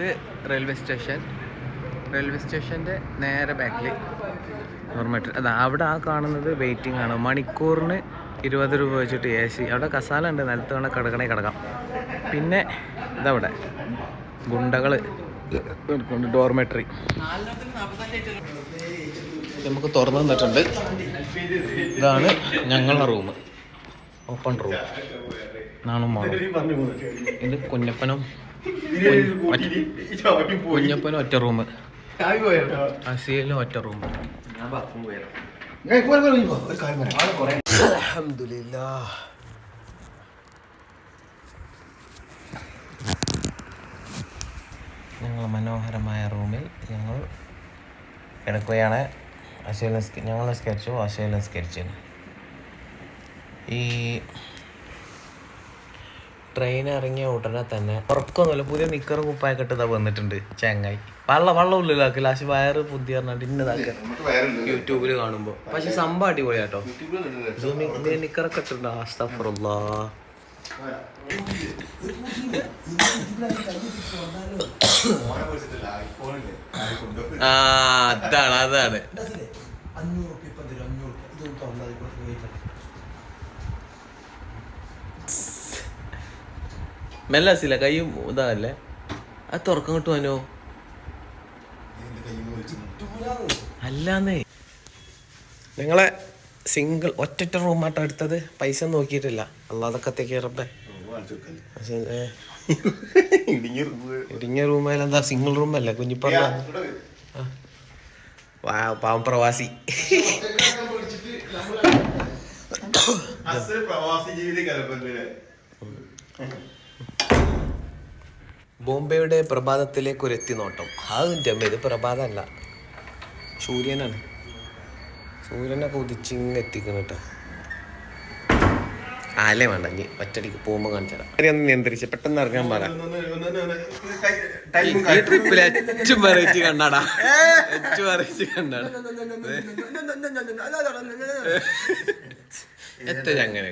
ഇത് railway station railway സ്റ്റേഷന്റെ നേരെ ബാക്കിൽ ഓർമ്മയിട്ട് അതാ അവിടെ ആ കാണുന്നത് വെയിറ്റിംഗ് ആണ്. മണിക്കൂറിന് ഇരുപത് രൂപ വെച്ചിട്ട് എ സി അവിടെ കസാല ഉണ്ട്. നിലത്ത് വേണം കിടക്കണേ കിടക്കാം. പിന്നെ ഇതവിടെ. ഗുണ്ടകൾ ഡോർമെട്രി നമുക്ക് തുറന്നു തന്നിട്ടുണ്ട്. ഇതാണ് ഞങ്ങളുടെ റൂം ഓപ്പൺ റൂം നാണും ഇത് കുഞ്ഞപ്പനും കുഞ്ഞപ്പനും ഒറ്റ റൂം. അസീലിനും ഒറ്റ റൂം. ഞങ്ങൾ മനോഹരമായ റൂമിൽ ഞങ്ങൾ കിടക്കുകയാണ്. അശീൽ ഞങ്ങൾ സ്കെച്ചു സ്കെച്ചു. ഈ ട്രെയിൻ ഇറങ്ങിയ ഉടനെ തന്നെ ഉറക്കൊന്നുമില്ല പുതിയ നിക്കറും കുപ്പായൊക്കെ ഇട്ടതാ വന്നിട്ടുണ്ട് ചെങ്ങായി. വള്ള വള്ളം ഉള്ളിലാക്കി. ലാസ്റ്റ് വയറ് പുതിയ പറഞ്ഞിട്ട് ഇന്നതാക്കി. യൂട്യൂബിൽ കാണുമ്പോൾ പക്ഷെ സംഭവം അടിപൊളിയാട്ടോ. സൂമിങ് നിക്കറൊക്കെ ഇട്ടിട്ടുണ്ട്. ആ അതാണ് അതാണ്. മെല്ലസില്ല കൈ ഇതാല്ലേ അത് തുറക്കം കിട്ടുവാനോ അല്ലാന്നേ. നിങ്ങളെ സിംഗിൾ ഒറ്റ റൂമായിട്ട് എടുത്തത്? പൈസ നോക്കിയിട്ടില്ല. അല്ലാതൊക്കെ കയറട്ടെ ഇടിഞ്ഞ റൂമായാലും എന്താ സിംഗിൾ റൂമല്ലേ കുഞ്ഞിപ്പറ വാ പാവം പ്രവാസി. പ്രവാസി ജീവിതം ബോംബെയുടെ പ്രഭാതത്തിലേക്ക് ഒരു എത്തിനോട്ടം. അതിന്റെ അമ്മ ഇത് പ്രഭാതമല്ല സൂര്യനാണ്. സൂര്യനൊക്കെ ഇങ്ങനെ എത്തിക്കണം കേട്ടോ ആലേ വേണ്ട ഇനി ഒറ്റടിക്ക് പോകുമ്പോൾ കാണിച്ചു തരാം. ഒന്ന് നിയന്ത്രിച്ച് പെട്ടെന്ന് ഇറങ്ങാൻ പറ ഈ ട്രിപ്പിൽ ഏറ്റവും വെറൈറ്റി ഏറ്റവും വെറൈറ്റി എത്ര അങ്ങനെ